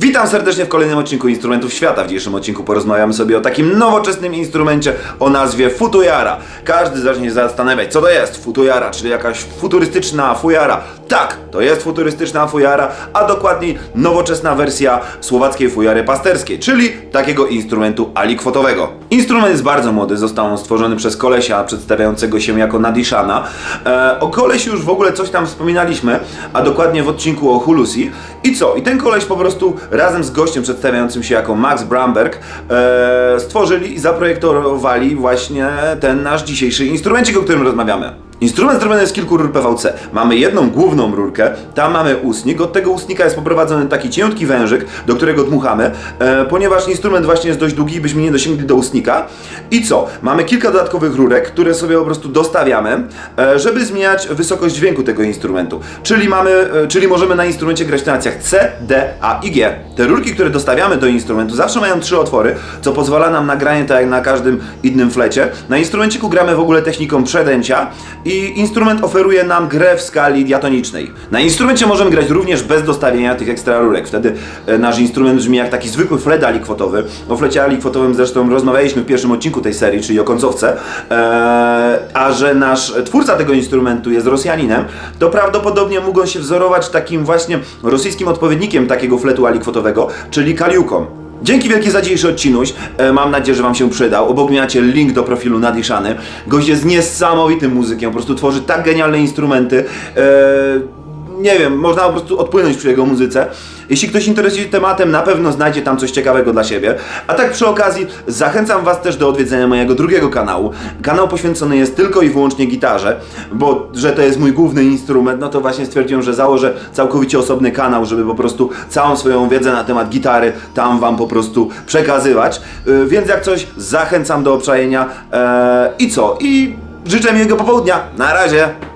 Witam serdecznie w kolejnym odcinku Instrumentów Świata. W dzisiejszym odcinku porozmawiamy sobie o takim nowoczesnym instrumencie o nazwie futujara. Każdy zacznie się zastanawiać, co to jest futujara, czyli jakaś futurystyczna fujara. Tak, to jest futurystyczna fujara, a dokładniej nowoczesna wersja słowackiej fujary pasterskiej, czyli takiego instrumentu alikwotowego. Instrument jest bardzo młody, został on stworzony przez kolesia przedstawiającego się jako Nadishana. E, o kolesiu już w ogóle coś tam wspominaliśmy, a dokładnie w odcinku o Hulusi. I co? I ten koleś po prostu razem z gościem przedstawiającym się jako Max Bramberg e, stworzyli i zaprojektowali właśnie ten nasz dzisiejszy instrumencik, o którym rozmawiamy. Instrument zrobiony jest z kilku rur PVC. Mamy jedną główną rurkę, tam mamy ustnik, od tego ustnika jest poprowadzony taki cieniutki wężyk, do którego dmuchamy, e, ponieważ instrument właśnie jest dość długi, byśmy nie dosięgli do ustnika. I co? Mamy kilka dodatkowych rurek, które sobie po prostu dostawiamy, e, żeby zmieniać wysokość dźwięku tego instrumentu. Czyli mamy, e, czyli możemy na instrumencie grać w tonacjach C, D, A i G. Te rurki, które dostawiamy do instrumentu zawsze mają trzy otwory, co pozwala nam na granie tak jak na każdym innym flecie. Na instrumenciku gramy w ogóle techniką przedęcia i instrument oferuje nam grę w skali diatonicznej. Na instrumencie możemy grać również bez dostawienia tych ekstra rurek. Wtedy e, nasz instrument brzmi jak taki zwykły flet alikwotowy. O flecie alikwotowym zresztą rozmawialiśmy w pierwszym odcinku tej serii, czyli o końcówce. Eee, a że nasz twórca tego instrumentu jest Rosjaninem, to prawdopodobnie mógł się wzorować takim właśnie rosyjskim odpowiednikiem takiego fletu alikwotowego, czyli kaliuką. Dzięki wielkie za dzisiejszy odcinuś. E, mam nadzieję, że Wam się przydał. Obok mnie macie link do profilu Nadiszany. Gość jest niesamowitym muzykiem, po prostu tworzy tak genialne instrumenty. E, nie wiem, można po prostu odpłynąć przy jego muzyce. Jeśli ktoś interesuje się tematem, na pewno znajdzie tam coś ciekawego dla siebie. A tak przy okazji, zachęcam Was też do odwiedzenia mojego drugiego kanału. Kanał poświęcony jest tylko i wyłącznie gitarze, bo że to jest mój główny instrument, no to właśnie stwierdziłem, że założę całkowicie osobny kanał, żeby po prostu całą swoją wiedzę na temat gitary tam Wam po prostu przekazywać. Yy, Więc jak coś, zachęcam do obczajenia. Eee, I co? I życzę miłego popołudnia. Na razie!